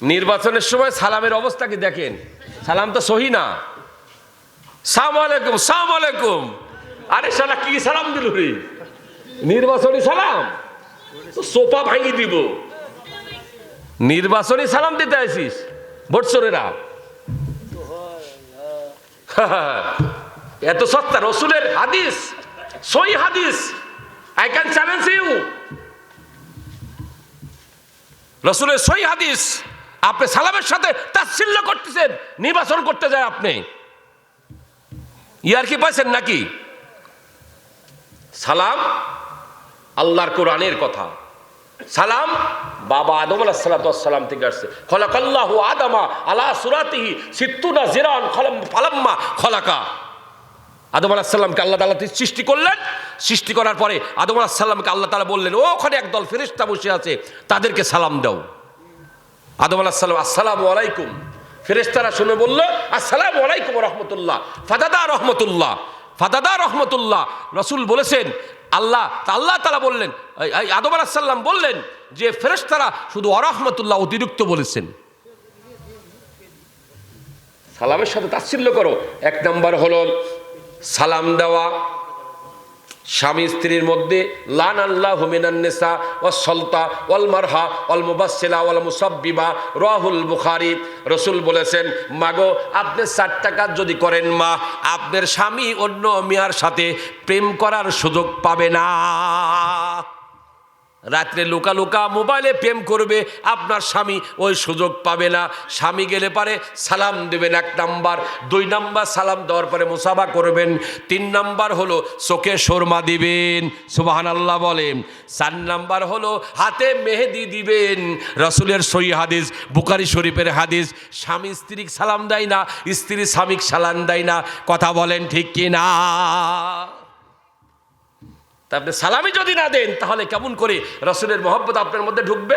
নির্বাচনের সময় সালামের অবস্থা কি দেখেন? সালাম তো সহি না। সালাম আলাইকুম আলাইকুম। আরে শালা, কি সালাম দিল রে? নির্বাচনী সালাম? সোপা ভাঙি দিব। নির্বাচনী সালাম দিতে আসিস ভোটসরেরা এত সত্তা, রসুলের হাদিস সই হাদিস। আই ক্যান চ্যালেঞ্জ ইউ রসুলের সই হাদিস। আপনি সালামের সাথে তাচ্ছিল্য করতেছেন, নির্বাচন করতে যায় আপনি। ইয়ার কি পাইছেন নাকি? সালাম আল্লাহর কোরআনের কথা। সালাম বাবা আদম আলাহ থেকে আসছে। খলাকাল্লাহু আদামা আলা সুরাতিহি সিত্তুনা জিরান ফালাম্মা খলাকা। আদম আলাহ সাল্লামকে আল্লাহ তালা সৃষ্টি করলেন। সৃষ্টি করার পরে আদম আলাহ সাল্লামকে আল্লাহ তালা বললেন ওখানে একদল ফেরিস্তা বসে আছে, তাদেরকে সালাম দাও। আদম আলাহ সাল্লাম আসসালামু আলাইকুম। ফেরেস্তারা শুনে বলল, আসসালামু আলাইকুম রহমতুল্লাহ। ফাদাদা রহমতুল্লাহ। ফাদাদা রহমতুল্লাহ। রসুল বলেছেন, আল্লাহ আল্লাহ তালা বললেন। আদম আলাহ সাল্লাম বললেন যে ফেরেস্তারা শুধু অরহমতুল্লাহ অতিরিক্ত বলেছেন। সালামের সাথে তাচ্ছিল্য করো। এক নম্বর হলো সালাম দেওয়া স্বামী স্ত্রীর মধ্যে লান আল্লাহ হুমিনান্নেসা ও সলতা অল মারহা অল মুবাসিলা রাহুল বুখারি, রসুল বলেছেন, মাগো, আপনি ষাট টাকা যদি করেন মা, আপনার স্বামী অন্য মেয়ার সাথে প্রেম করার সুযোগ পাবে না। রাত্রে লুকা লুকা মোবাইলে প্রেম করবে, আপনার স্বামী ওই সুযোগ পাবে না। স্বামী গেলে পারে সালাম দেবেন এক নাম্বার, দুই নাম্বার সালাম দেওয়ার পরে মুসাফা করবেন, তিন নাম্বার হলো চোখে শর্মা দিবেন। সুবাহান আল্লাহ বলেন। চার নাম্বার হলো হাতে মেহেদি দিবেন। রসুলের সই হাদিস বুকারি শরীফের হাদিস, স্বামী স্ত্রী সালাম দেয় না, স্ত্রী স্বামীক সালাম দেয় না। কথা বলেন ঠিক কি না তা আপনি সালামি যদি না দেন তাহলে কেমন করে রসুলের মহব্বত আপনার মধ্যে ঢুকবে?